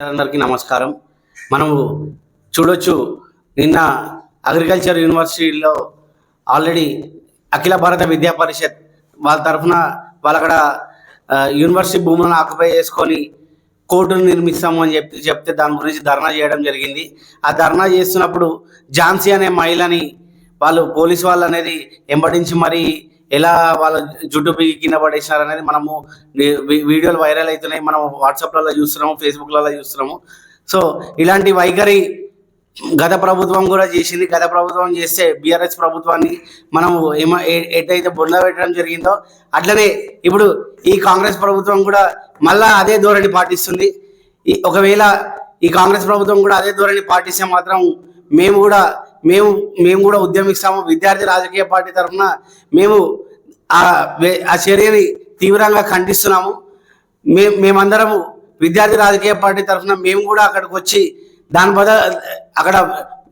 అందరికీ నమస్కారం. మనము చూడొచ్చు నిన్న అగ్రికల్చర్ యూనివర్సిటీలో ఆల్రెడీ అఖిల భారత విద్యా పరిషత్ వాళ్ళ తరఫున వాళ్ళ అక్కడ యూనివర్సిటీ భూములను ఆక్యుపై చేసుకొని కోర్టును నిర్మిస్తాము అని చెప్పి చెప్తే దాని గురించి ధర్నా చేయడం జరిగింది. ఆ ధర్నా చేస్తున్నప్పుడు ఝాన్సీ అనే మహిళని వాళ్ళు పోలీసు వాళ్ళు అనేది ఎంబడించి మరి ఎలా వాళ్ళ జుట్టు కింద పడేసినారు అనేది మనము వీడియోలు వైరల్ అవుతున్నాయి మనం వాట్సాప్లలో చూస్తున్నాము ఫేస్బుక్లలో చూస్తున్నాము. సో ఇలాంటి వైఖరి గత ప్రభుత్వం కూడా చేసింది. గత ప్రభుత్వం చేస్తే బీఆర్ఎస్ ప్రభుత్వాన్ని మనము ఏమ ఏ- ఎటైతే పెట్టడం జరిగిందో అట్లనే ఇప్పుడు ఈ కాంగ్రెస్ ప్రభుత్వం కూడా మళ్ళా అదే ధోరణి పాటిస్తుంది. ఈ ఒకవేళ ఈ కాంగ్రెస్ ప్రభుత్వం కూడా అదే ధోరణి పాటిస్తే మాత్రం మేము కూడా మేము మేము కూడా ఉద్యమిస్తాము. విద్యార్థి రాజకీయ పార్టీ తరఫున మేము ఆ ఆ చర్యని తీవ్రంగా ఖండిస్తున్నాము. మే మేమందరము విద్యార్థి రాజకీయ పార్టీ తరఫున మేము కూడా అక్కడికి వచ్చి దాని బదులు అక్కడ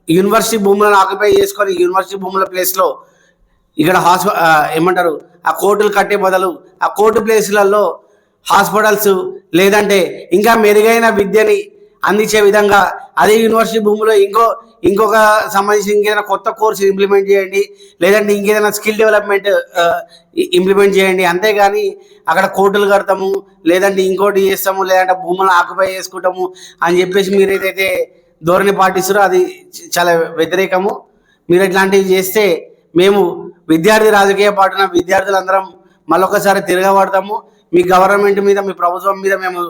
యూనివర్సిటీ భూములను ఆక్యుపై చేసుకొని యూనివర్సిటీ భూముల ప్లేస్లో ఇక్కడ హాస్ప ఏమంటారు ఆ కోర్టులు కట్టే బదులు ఆ కోర్టు ప్లేసులలో హాస్పిటల్స్ లేదంటే ఇంకా మెరుగైన విద్యని అందించే విధంగా అదే యూనివర్సిటీ భూమిలో ఇంకో ఇంకొక సంబంధించి ఇంకేదైనా కొత్త కోర్స్ ఇంప్లిమెంట్ చేయండి లేదంటే ఇంకేదైనా స్కిల్ డెవలప్మెంట్ ఇంప్లిమెంట్ చేయండి. అంతేగాని అక్కడ కోర్టులు కడతాము లేదంటే ఇంకోటి చేస్తాము లేదంటే భూములను ఆక్యుపై చేసుకుంటాము అని చెప్పేసి మీరు ఏదైతే ధోరణి పాటిస్తారో అది చాలా వ్యతిరేకము. మీరు ఇట్లాంటివి చేస్తే మేము విద్యార్థి రాజకీయ పాటున విద్యార్థులందరం మళ్ళొకసారి తిరగబడతాము. మీ గవర్నమెంట్ మీద మీ ప్రభుత్వం మీద మేము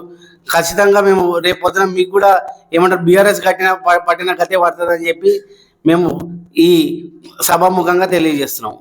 ఖచ్చితంగా మేము రేపు పొద్దున మీకు కూడా ఏమంటారు బీఆర్ఎస్ కట్టిన పట్టిన గతే పడుతుందని చెప్పి మేము ఈ సభాముఖంగా తెలియజేస్తున్నాము